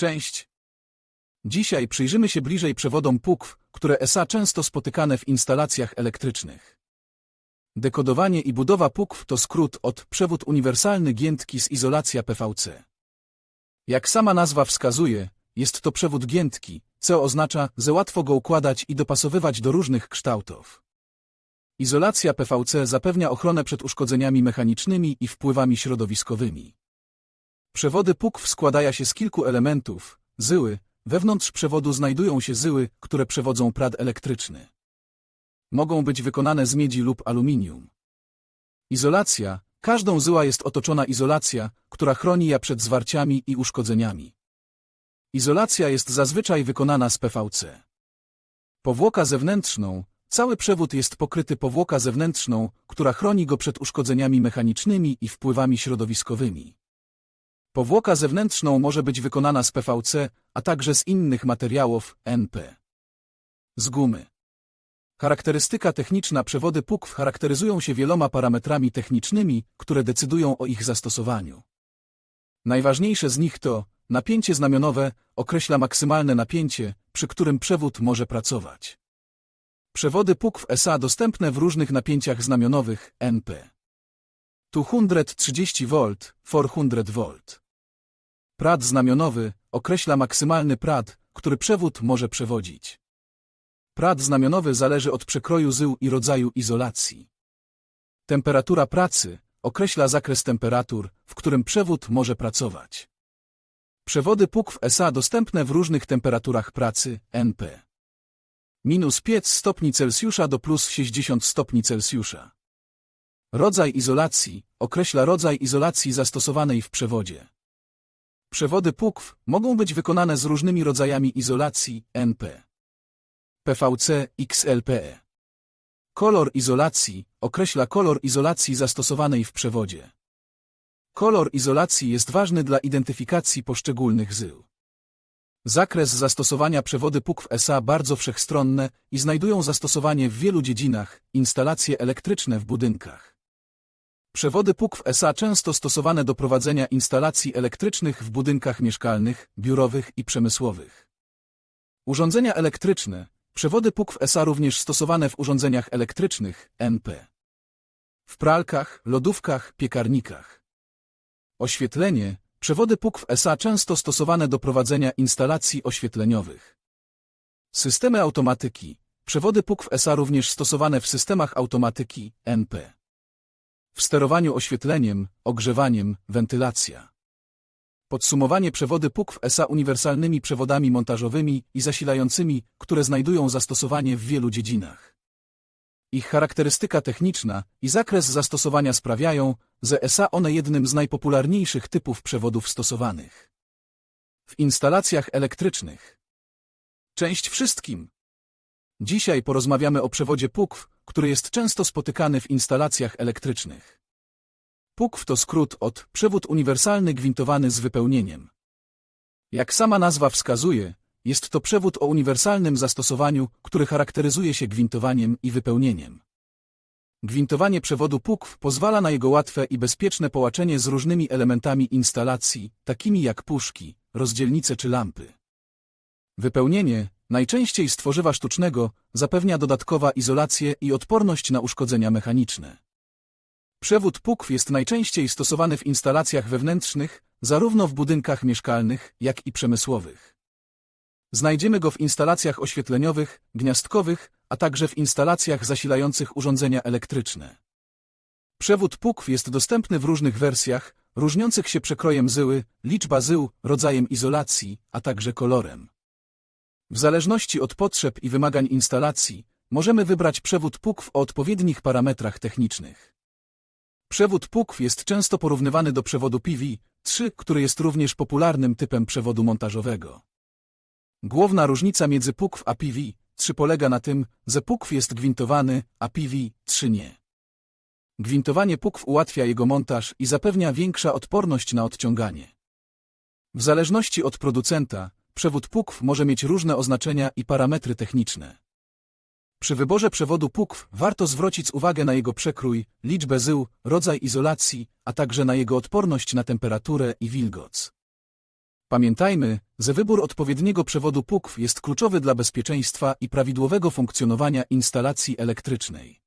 Część. Dzisiaj przyjrzymy się bliżej przewodom PUKW, które ESA często spotykane w instalacjach elektrycznych. Dekodowanie i budowa PUKW to skrót od przewód uniwersalny giętki z izolacja PVC. Jak sama nazwa wskazuje, jest to przewód giętki, co oznacza, że łatwo go układać i dopasowywać do różnych kształtów. Izolacja PVC zapewnia ochronę przed uszkodzeniami mechanicznymi i wpływami środowiskowymi. Przewody PUKW składają się z kilku elementów, zyły, wewnątrz przewodu znajdują się zyły, które przewodzą prad elektryczny. Mogą być wykonane z miedzi lub aluminium. Izolacja, każdą zyła jest otoczona izolacja, która chroni je przed zwarciami i uszkodzeniami. Izolacja jest zazwyczaj wykonana z PVC. Powłoka zewnętrzną, cały przewód jest pokryty powłoka zewnętrzną, która chroni go przed uszkodzeniami mechanicznymi i wpływami środowiskowymi. Powłoka zewnętrzną może być wykonana z PVC, a także z innych materiałów NP. Z gumy. Charakterystyka techniczna przewody PUKW charakteryzują się wieloma parametrami technicznymi, które decydują o ich zastosowaniu. Najważniejsze z nich to napięcie znamionowe określa maksymalne napięcie, przy którym przewód może pracować. Przewody PUKW SA dostępne w różnych napięciach znamionowych NP. 230 V, 400 V. Prad znamionowy określa maksymalny prad, który przewód może przewodzić. Prad znamionowy zależy od przekroju zył i rodzaju izolacji. Temperatura pracy określa zakres temperatur, w którym przewód może pracować. Przewody PUKW SA dostępne w różnych temperaturach pracy NP. Minus 5 stopni Celsjusza do plus 60 stopni Celsjusza. Rodzaj izolacji określa rodzaj izolacji zastosowanej w przewodzie. Przewody PUKW mogą być wykonane z różnymi rodzajami izolacji NP. PVC XLPE. Kolor izolacji określa kolor izolacji zastosowanej w przewodzie. Kolor izolacji jest ważny dla identyfikacji poszczególnych zył. Zakres zastosowania przewody PUKW SA bardzo wszechstronne i znajdują zastosowanie w wielu dziedzinach, instalacje elektryczne w budynkach. Przewody PUKW SA często stosowane do prowadzenia instalacji elektrycznych w budynkach mieszkalnych, biurowych i przemysłowych. Urządzenia elektryczne, przewody PUKW SA również stosowane w urządzeniach elektrycznych, NP. W pralkach, lodówkach, piekarnikach. Oświetlenie, przewody PUKW SA często stosowane do prowadzenia instalacji oświetleniowych. Systemy automatyki, przewody PUKW SA również stosowane w systemach automatyki, NP. W sterowaniu oświetleniem, ogrzewaniem, wentylacja. Podsumowanie przewody PUKW SA uniwersalnymi przewodami montażowymi i zasilającymi, które znajdują zastosowanie w wielu dziedzinach. Ich charakterystyka techniczna i zakres zastosowania sprawiają, że SA one jednym z najpopularniejszych typów przewodów stosowanych. W instalacjach elektrycznych. Część wszystkim. Dzisiaj porozmawiamy o przewodzie PUKW, który jest często spotykany w instalacjach elektrycznych. PUKW to skrót od przewód uniwersalny gwintowany z wypełnieniem. Jak sama nazwa wskazuje, jest to przewód o uniwersalnym zastosowaniu, który charakteryzuje się gwintowaniem i wypełnieniem. Gwintowanie przewodu PUKW pozwala na jego łatwe i bezpieczne połączenie z różnymi elementami instalacji, takimi jak puszki, rozdzielnice czy lampy. Wypełnienie, najczęściej z tworzywa sztucznego, zapewnia dodatkowa izolację i odporność na uszkodzenia mechaniczne. Przewód PUKW jest najczęściej stosowany w instalacjach wewnętrznych, zarówno w budynkach mieszkalnych, jak i przemysłowych. Znajdziemy go w instalacjach oświetleniowych, gniazdkowych, a także w instalacjach zasilających urządzenia elektryczne. Przewód PUKW jest dostępny w różnych wersjach, różniących się przekrojem zyły, liczba zył, rodzajem izolacji, a także kolorem. W zależności od potrzeb i wymagań instalacji, możemy wybrać przewód PUKW o odpowiednich parametrach technicznych. Przewód PUKW jest często porównywany do przewodu PV-3, który jest również popularnym typem przewodu montażowego. Główna różnica między PUKW a PV-3 polega na tym, że PUKW jest gwintowany, a PV-3 nie. Gwintowanie PUKW ułatwia jego montaż i zapewnia większa odporność na odciąganie. W zależności od producenta, przewód PUKW może mieć różne oznaczenia i parametry techniczne. Przy wyborze przewodu PUKW warto zwrócić uwagę na jego przekrój, liczbę zył, rodzaj izolacji, a także na jego odporność na temperaturę i wilgoc. Pamiętajmy, że wybór odpowiedniego przewodu PUKW jest kluczowy dla bezpieczeństwa i prawidłowego funkcjonowania instalacji elektrycznej.